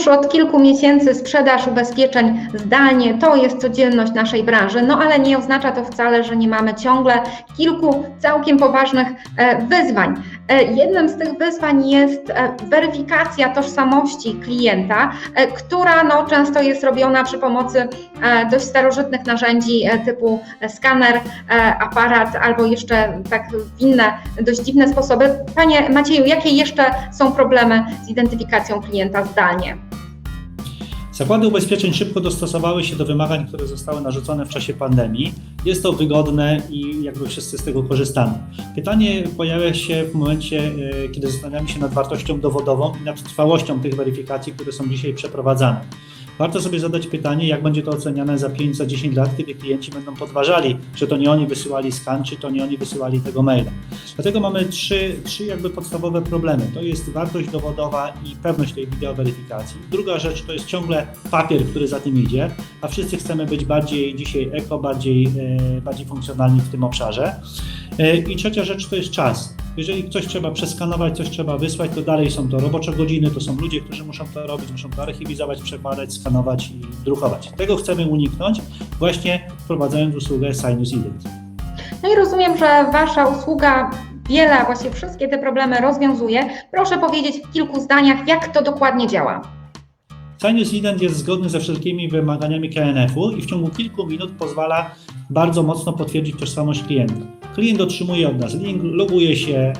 Już od kilku miesięcy sprzedaż ubezpieczeń zdalnie to jest codzienność naszej branży, no ale nie oznacza to wcale, że nie mamy ciągle kilku całkiem poważnych e, wyzwań. E, Jednym z tych wyzwań jest e, weryfikacja tożsamości klienta, która no, często jest robiona przy pomocy dość starożytnych narzędzi typu skaner, aparat albo jeszcze tak inne dość dziwne sposoby. Panie Macieju, jakie jeszcze są problemy z identyfikacją klienta zdalnie? Zakłady ubezpieczeń szybko dostosowały się do wymagań, które zostały narzucone w czasie pandemii. Jest to wygodne i jakby wszyscy z tego korzystamy. Pytanie pojawia się w momencie, e, kiedy zastanawiamy się nad wartością dowodową i nad trwałością tych weryfikacji, które są dzisiaj przeprowadzane. Warto sobie zadać pytanie, jak będzie to oceniane za 5, za 10 lat, kiedy klienci będą podważali, że to nie oni wysyłali skan, czy to nie oni wysyłali tego maila. Dlatego mamy trzy, trzy jakby podstawowe problemy. To jest wartość dowodowa i pewność tej wideoweryfikacji. Druga rzecz to jest ciągle papier, który za tym idzie, a wszyscy chcemy być bardziej dzisiaj eko, bardziej, e, bardziej funkcjonalni w tym obszarze. E, I trzecia rzecz to jest czas. Jeżeli coś trzeba przeskanować, coś trzeba wysłać, to dalej są to robocze godziny, to są ludzie, którzy muszą to robić, muszą to archiwizować, przekładać, skanować i drukować. Tego chcemy uniknąć właśnie wprowadzając usługę Sinus Ident. No i rozumiem, że Wasza usługa wiele, a właściwie wszystkie te problemy rozwiązuje. Proszę powiedzieć w kilku zdaniach, jak to dokładnie działa. Sinus Ident jest zgodny ze wszelkimi wymaganiami KNF-u i w ciągu kilku minut pozwala bardzo mocno potwierdzić tożsamość klienta. Klient otrzymuje od nas link, loguje się e,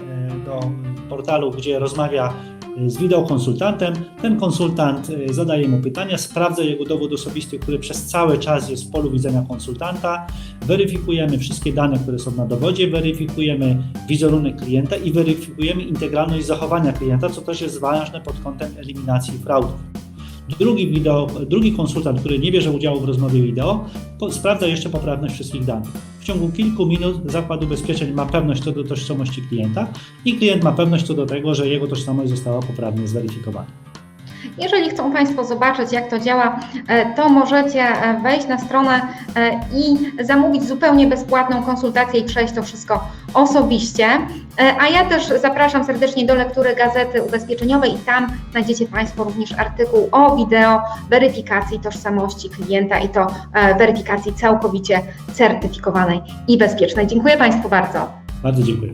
do portalu, gdzie rozmawia e, z wideokonsultantem. Ten konsultant e, zadaje mu pytania, sprawdza jego dowód osobisty, który przez cały czas jest w polu widzenia konsultanta. Weryfikujemy wszystkie dane, które są na dowodzie, weryfikujemy wizerunek klienta i weryfikujemy integralność zachowania klienta, co też jest ważne pod kątem eliminacji fraudów. Drugi, wideo, drugi konsultant, który nie bierze udziału w rozmowie wideo, sprawdza jeszcze poprawność wszystkich danych. W ciągu kilku minut zakład ubezpieczeń ma pewność co do tożsamości klienta i klient ma pewność co do tego, że jego tożsamość została poprawnie zweryfikowana. Jeżeli chcą Państwo zobaczyć, jak to działa, e, to możecie e, wejść na stronę e, i zamówić zupełnie bezpłatną konsultację i przejść to wszystko osobiście. A ja też zapraszam serdecznie do lektury Gazety Ubezpieczeniowej i tam znajdziecie Państwo również artykuł o wideo weryfikacji tożsamości klienta i to weryfikacji całkowicie certyfikowanej i bezpiecznej. Dziękuję Państwu bardzo. Bardzo dziękuję.